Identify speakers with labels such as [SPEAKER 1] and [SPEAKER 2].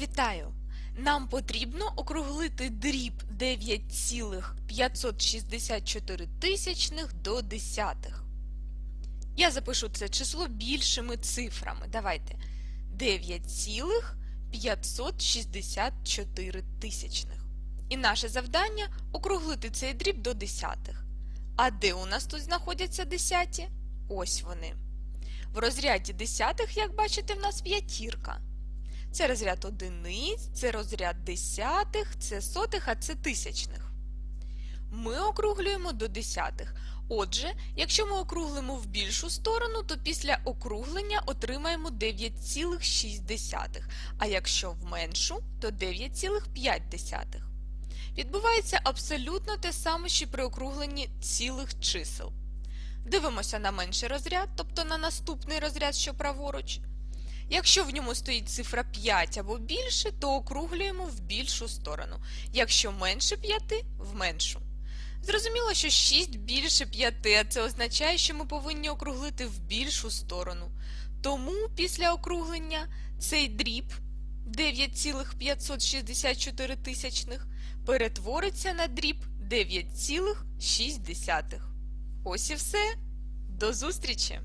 [SPEAKER 1] Вітаю! Нам потрібно округлити дріб 9,564 тисячних до десятих. Я запишу це число більшими цифрами. Давайте. 9,564 тисячних. І наше завдання округлити цей дріб до десятих. А де у нас тут знаходяться десяті? Ось вони. В розряді десятих, як бачите, в нас п'ятірка. Це розряд одиниць, це розряд десятих, це сотих, а це тисячних. Ми округлюємо до десятих. Отже, якщо ми округлимо в більшу сторону, то після округлення отримаємо 9,6, а якщо в меншу, то 9,5. Відбувається абсолютно те саме, що при округленні цілих чисел. Дивимося на менший розряд, тобто на наступний розряд, що праворуч. Якщо в ньому стоїть цифра 5 або більше, то округлюємо в більшу сторону. Якщо менше 5 в меншу. Зрозуміло, що 6 більше 5, а це означає, що ми повинні округлити в більшу сторону. Тому після округлення цей дріб 9,564 тисячних перетвориться на дріб 9,6. Ось і все. До зустрічі!